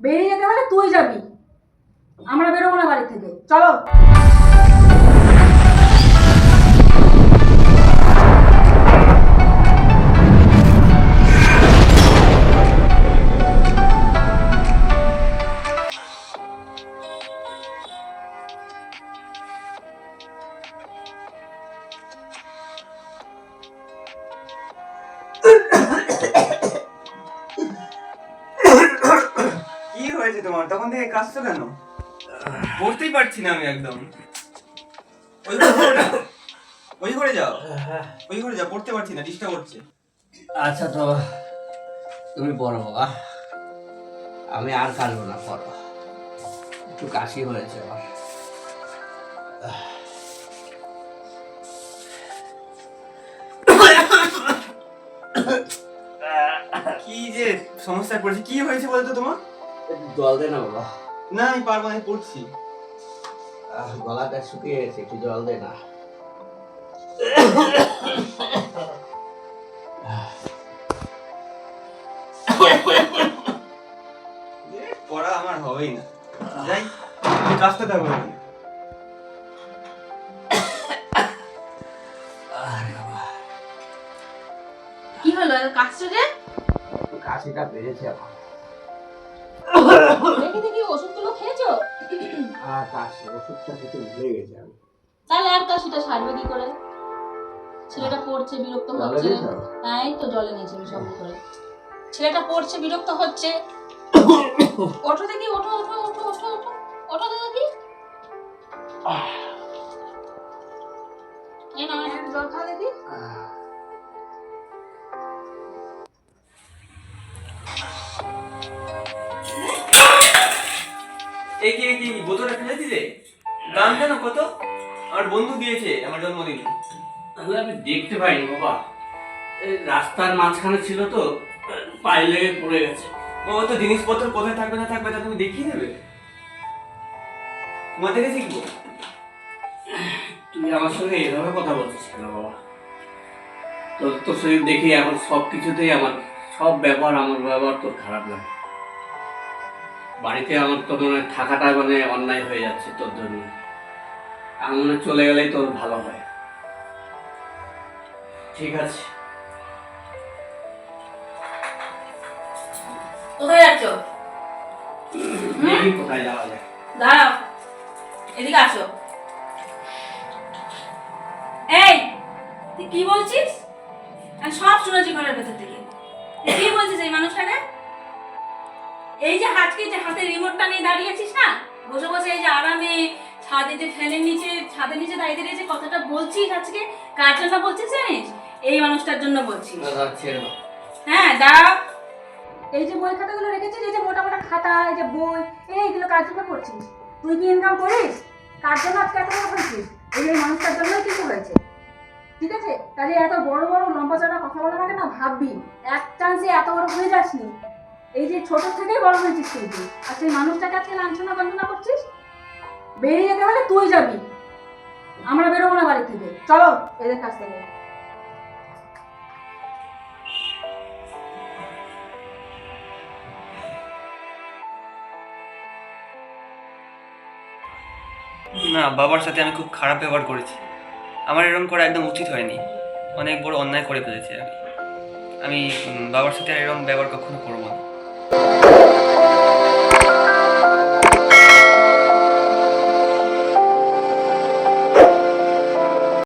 বেরিয়ে যেতে হলে তুই যাবি। আমরা বেরোবো না বাড়ি থেকে। চলো। তোমার? তখন থেকে কাঁদছো কেন? পড়তেই পারছি না আমি একদম। ওই পড়ো না। ওই ঘরে যাও। ওই ঘরে যাও পড়তে পারছি না ডিস্টার্ব হচ্ছে আচ্ছা তো তুমি পড়ো বাবা। আমি আর কাটবো না পড়ো। একটু কাশি হয়েছে আমার কি যে সমস্যায় পড়েছে কি হয়েছে বলতো তোমার? একটু জল দে না বাবা। না আমি পারব না আমি পড়ছি। গলাটা শুকিয়ে গেছে একটু জল দে না। পড়া আমার হবেই না। যাই আমি কাজটা থাকব আরে কি হলো কাজটা যে কাশিটা বেড়েছে আমার দেখি দেখি ওষুধগুলো খেয়েছো? আর কাশি ওষুধটা খেতে ভুলে গেছি আমি। তাহলে আর কাশিটা সারবে কি করে? ছেলেটা পড়ছে বিরক্ত হচ্ছে? হ্যাঁ তো জলে নিয়েছে সব করে। ছেলেটা পড়ছে বিরক্ত হচ্ছে। ওঠো দেখি ওঠো ওঠো ওঠো ওঠো ওঠো। ওঠো দেখি। এই কি বোতলটা ফেলে দিলে? দাম জানো কত? আমার বন্ধু দিয়েছে আমার জন্মদিনে। তাহলে আমি দেখতে পাইনি বাবা। রাস্তার মাঝখানে ছিল তো পায়ে লেগে পড়ে গেছে। ও তো জিনিসপত্র কোথায় থাকবে না থাকবে তা তুমি দেখিয়ে দেবে? তোমার থেকে শিখব। তুই আমার সঙ্গে এভাবে কথা বলছিস কেন বাবা? তোর তোর সঙ্গে দেখি এখন সব কিছুতেই আমার সব ব্যবহার আমার ব্যবহার তোর খারাপ লাগে। বাড়িতে আমার তো মনে থাকাটা মানে অন্যায় হয়ে যাচ্ছে তোর জন্য। আমি মনে চলে গেলেই তোর ভালো হয়। ঠিক আছে। কোথায় যাচ্ছ? দেখি কোথায় যাওয়া যায়। দাঁড়াও এদিকে আসো। এই তুই কি বলছিস? আমি সব শুনেছি ঘরের ভেতর থেকে। কি বলছিস এই মানুষটাকে? এই যে আজকে যে হাতে রিমোটটা নিয়ে দাঁড়িয়েছিস না? বসে বসে এই যে আরামে ছাদে যে ফ্যানের নিচে ছাদের নিচে দাঁড়িয়ে দাঁড়িয়ে যে কথাটা বলছিস আজকে কার জন্য বলছিস জানিস? এই মানুষটার জন্য বলছিস। দাও। হ্যাঁ দাঁড়াও এই যে বই খাতাগুলো রেখেছিস এই যে মোটা মোটা খাতা এই যে বই এইগুলো কার জন্য করছিস তুই কি ইনকাম করিস? কার জন্য আজকে এত বড় হয়েছিস? এই এই মানুষটার জন্যই কিছু হয়েছে। ঠিক আছে? কাজে এত বড় বড় লম্বা চড়া কথা বলার আগে না ভাববি এক চান্সে এত বড় হয়ে যাসনি। এই যে ছোট থেকেই বড় হয়েছিস কিন্তু। আর সেই মানুষটাকে আজকে লাঞ্ছনা বঞ্চনা করছিস? বেরিয়ে যেতে হলে তুই যাবি। আমরা বেরোবো না বাড়ি থেকে। চলো, এদের কাছ থেকে। না, বাবার সাথে আমি খুব খারাপ ব্যবহার করেছি। আমার এরকম করা একদম উচিত হয়নি। অনেক বড় অন্যায় করে ফেলেছি আমি। আমি বাবার সাথে এরকম ব্যবহার কখনো করব না।